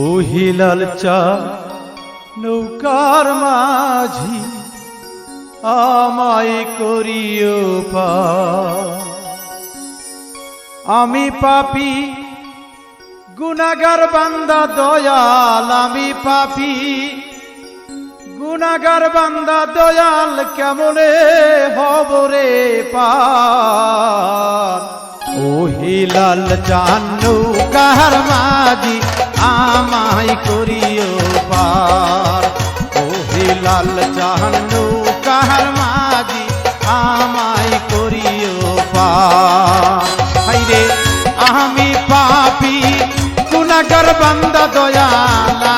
ও Hilal চা, নৌকার মাঝি, আমায় করিও পা। আমি পাপি গুনাগার বান্দা দয়াল, আমি পাপি গুনাগার বান্দা দয়াল, কেমনে হবরে পার ও হিলাল জানু কাহার আমায় করিও পার। ওহে লাল জানু কাহার মাঝি আমায় করিও পার। হাইরে, আমি পাপি গুনাগার বান্দা দয়াল।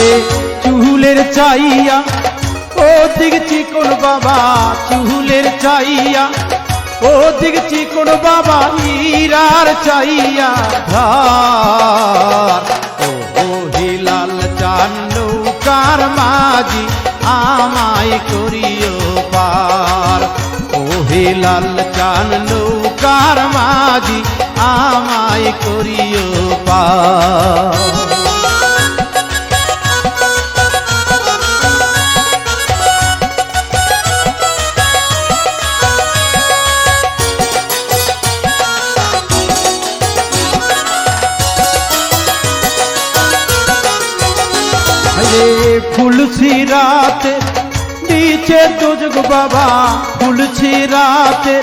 আইরে চুলের চাইয়া। ও দিক চিকন বাবা চুলের চাইয়া। ও দিক চিকন বাবা হীরার চাইয়া। ধার ও হিলাল চান্নু কার মাঝি, আমায় করিও পার। ও হিলাল চান্নু কার মাঝি, আমায় করিও পার। ফুলছি রাতে, নিচে দোজগ বাবা, ফুলছি রাতে,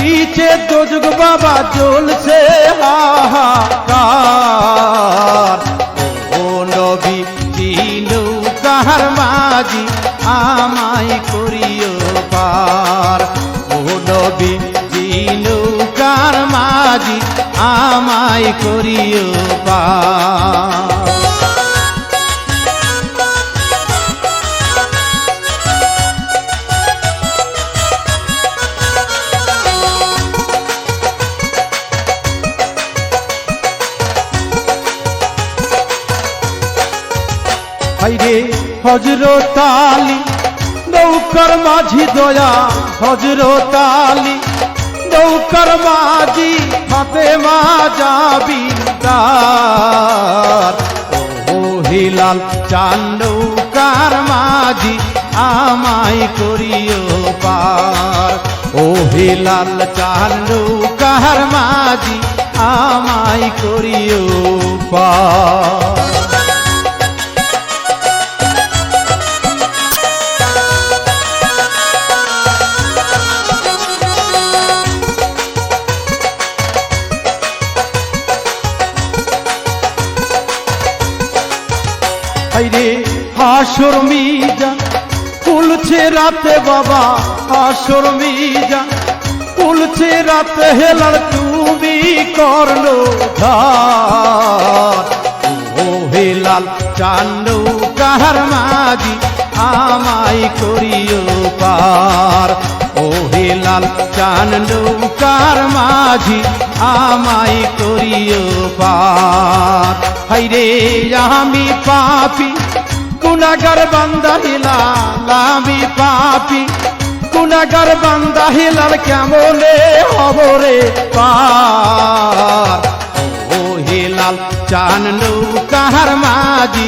নিচে দোজগ বাবা জ্বলছে হাহাকার। ও নবী মাঝি, আমায় করিও পার। ও নবী চিনু মাঝি, আমায় করিও পার। হাইরে হজরত আলী। নৌকার মাঝি দয়া হজরত আলী। নৌকার মাঝি হাতে মা যাবি ও হিলাল, চান নৌকার মাঝি, আমায় করিও পার। ও হিলাল, চান নৌকার মাঝি, আমায় করিও পার। হাইরে হাসর মিজা কুলছে রাতে বাবা, হাসর মিজা কুলছে রাতে হেলার তুমি করল ও হেলাল চান্নু কাহার মাঝি আমায় করিও পার। ও হেলাল চান্নু কার মাঝি, আমায় করিও পার। হাইরে আমি পাপি গুনাগার বান্দা হিলাল আমি পাপি। গুনাগার বান্দা হিলাল কেমনে হবরে পার? ও হিলাল চান কাহার মাঝি